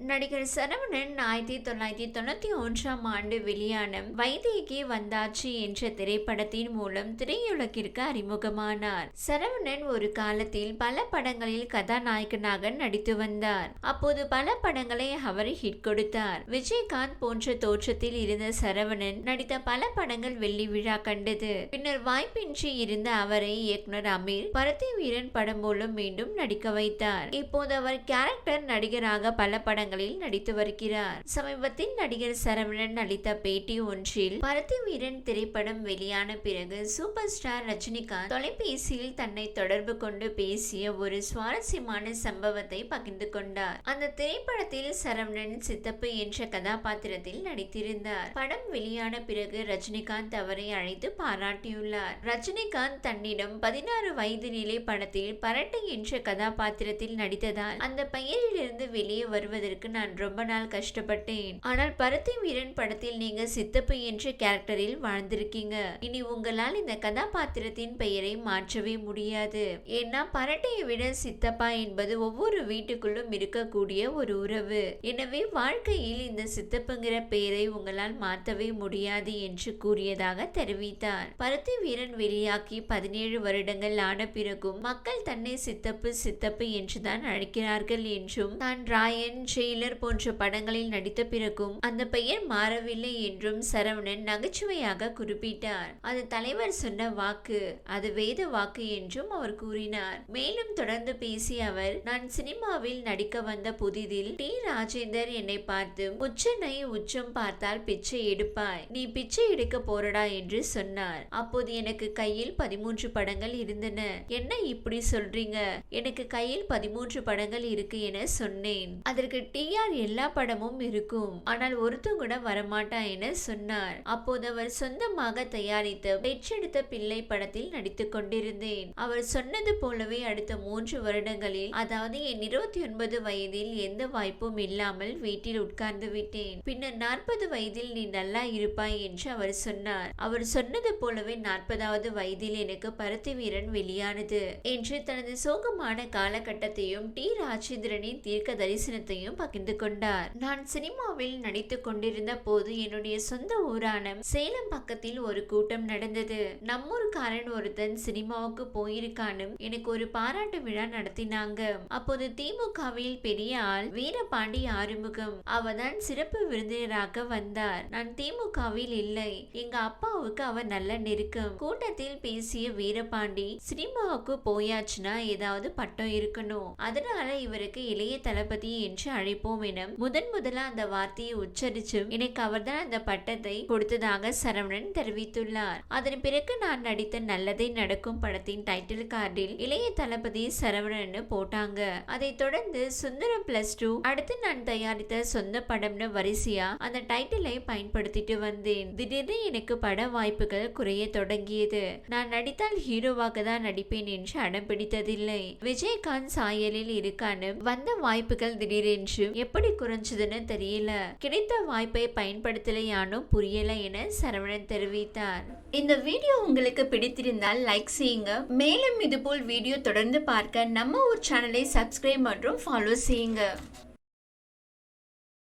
நடிகர் சரவணன் ஆயிரத்தி தொள்ளாயிரத்தி தொண்ணூத்தி ஒன்றாம் ஆண்டு வெளியான வைதேகி வந்தாச்சு என்ற திரைப்படத்தின் மூலம் திரையுலகிற்கு அறிமுகமானார். சரவணன் ஒரு காலத்தில் பல படங்களில் கதாநாயகனாக நடித்து வந்தார். அப்போது பல படங்களை அவர் ஹிட் கொடுத்தார். விஜயகாந்த் போன்ற தோற்றத்தில் இருந்த சரவணன் நடித்த பல படங்கள் வெள்ளி விழா கண்டது. பின்னர் வாய்ப்பின்றி இருந்த அவரை இயக்குனர் அமீர் பரத்தி வீரன் படம் மூலம் மீண்டும் நடிக்க வைத்தார். இப்போது அவர் கேரக்டர் நடிகராக பல படங்கள் திரைப்படங்களில் நடித்து வருகிறார். சமீபத்தில் நடிகர் சரவணன் அளித்த பேட்டி ஒன்றில் பருத்தி வீரன் திரைப்படம் வெளியான பிறகு சூப்பர் ஸ்டார் ரஜினிகாந்த் தொலைபேசியில் தன்னை தொடர்பு கொண்டு பேசிய ஒரு சுவாரஸ்யமான சம்பவத்தை பகிர்ந்து கொண்டார். அந்த திரைப்படத்தில் சரவணன் சித்தப்பு என்ற கதாபாத்திரத்தில் நடித்திருந்தார். படம் வெளியான பிறகு ரஜினிகாந்த் அவரை அழைத்து பாராட்டியுள்ளார். ரஜினிகாந்த் தன்னிடம் பதினாறு வயது நிலை படத்தில் பரட்டை என்ற கதாபாத்திரத்தில் நடித்ததால் அந்த பெயரிலிருந்து வெளியே வருவதற்கு நான் ரொம்ப நாள் கஷ்டப்பட்டேன். ஆனால் பருத்தி வீரன் படத்தில் நீங்க சித்தப்பு என்ற கேரக்டரில் வாழ்ந்திருக்கீங்க. இனி உங்களால் இந்த கதாபாத்திரத்தின் பெயரை மாற்றவே முடியாது. ஏன்னா பரட்டையை விட சித்தப்பா என்பது ஒவ்வொரு வீட்டுக்குள்ளும் இருக்கக்கூடிய ஒரு உறவு. எனவே வாழ்க்கையில் இந்த சித்தப்புங்கிற பெயரை உங்களால் மாற்றவே முடியாது என்று கூறியதாக தெரிவித்தார். பருத்தி வீரன் வெளியாக்கி பதினேழு வருடங்கள் ஆன பிறகும் மக்கள் தன்னை சித்தப்பு சித்தப்பு என்றுதான் அழைக்கிறார்கள் என்றும் தான் ராயன் ஜெயிலர் போன்ற படங்களில் நடித்த பிறகும் அந்த பெயர் மாறவில்லை என்றும் சரவணன் நகைச்சுவையாக குறிப்பிட்டார். அது தலைவர் சொன்ன வாக்கு அது வேத வாக்கு என்றும் அவர் கூறினார். மேலும் தொடர்ந்து பேசிய அவர் நான் சினிமாவில் நடிக்க வந்த புதிதில் டி. ராஜேந்தர் என்னை பார்த்து உச்சனை உச்சம் பார்த்தால் பிச்சை எடுப்பாய். நீ பிச்சை எடுக்க போறடா என்று சொன்னார். அப்போது எனக்கு கையில் பதிமூன்று படங்கள் இருந்தன. என்ன இப்படி சொல்றீங்க? எனக்கு கையில் பதிமூன்று படங்கள் இருக்கு என சொன்னேன். அதற்கு டிஆர் எல்லா படமும் இருக்கும். ஆனால் ஒருத்தன் கூட வரமாட்டா என சொன்னார். அப்போது அவர் சொந்தமாக தயாரித்த பெற்றெடுத்த பிள்ளை படத்தில் நடித்துக் கொண்டிருந்தேன். அவர் சொன்னது போலவே அடுத்த மூன்று வருடங்களில் அதாவது என் இருபத்தி ஒன்பது வயதில் எந்த வாய்ப்பும் இல்லாமல் வீட்டில் உட்கார்ந்து விட்டேன். பின்னர் நாற்பது வயதில் நீ நல்லா இருப்பாய் என்று அவர் சொன்னார். அவர் சொன்னது போலவே நாற்பதாவது வயதில் எனக்கு பருத்தி வீரன் வெளியானது. என்று தனது சோகமான காலகட்டத்தையும் டி. ராஜேந்திரனின் தீர்க்க தரிசனத்தையும் பகிர்ந்து கொண்டார். நான் சினிமாவில் நடித்துக் கொண்டிருந்த போது என்னுடைய சொந்த ஊரான சேலம் பக்கத்தில் ஒரு கூட்டம் நடந்தது. நம்மூர்காரன் ஒருத்தன் சினிமாவுக்கு போயிருக்கானும் எனக்கு ஒரு பாராட்டு விழா நடத்தினாங்க. அப்போது திமுகவில் பெரிய ஆள் வீரபாண்டி ஆறுமுகம். அவதான் சிறப்பு விருந்தினராக வந்தார். நான் திமுகவில் இல்லை. எங்க அப்பாவுக்கு அவர் நல்ல நெருக்கம். கூட்டத்தில் பேசிய வீரபாண்டி சினிமாவுக்கு போயாச்சுன்னா ஏதாவது பட்டம் இருக்கணும். அதனால இவருக்கு இளைய தளபதி என்று அழைப்போம் என முதன் முதலா அந்த வார்த்தையை உச்சரிச்சும் எனக்கு அவர்தான் அந்த பட்டத்தை கொடுத்ததாக சரவணன் தெரிவித்துள்ளார். அதன் பிறகு நான் நடித்த நல்லதே நடக்கும் படத்தின் டைட்டில் கார்டில் இளைய தளபதி சரவணன் போட்டாங்க. அதை தொடர்ந்து சுந்தரம் பிளஸ் டூ அடுத்து நான் தயாரித்த சொந்த படம்னு வரிசையா அந்த டைட்டிலை பயன்படுத்திட்டு வந்தேன். திடீர்னு எனக்கு பட வாய்ப்புகள் குறைய தொடங்கியது. நான் நடித்தால் ஹீரோவாக தான் நடிப்பேன் என்று அடம் பிடித்ததில்லை. விஜயகாந்த் சாயலில் இருக்கான்னு வந்த வாய்ப்புகள் திடீரென்று எப்படி குறைஞ்சதுன்னு தெரியல. கிடைத்த வாய்ப்பை பயன்படுத்தலையானோ புரியல என சரவணன் தெரிவித்தார். இந்த வீடியோ உங்களுக்கு பிடித்திருந்தால் லைக் செய்யுங்க. மேலும் இதுபோல் வீடியோ தொடர்ந்து பார்க்க நம்ம ஒரு சேனலை சப்ஸ்கிரைப் மற்றும் ஃபாலோ செய்யுங்க.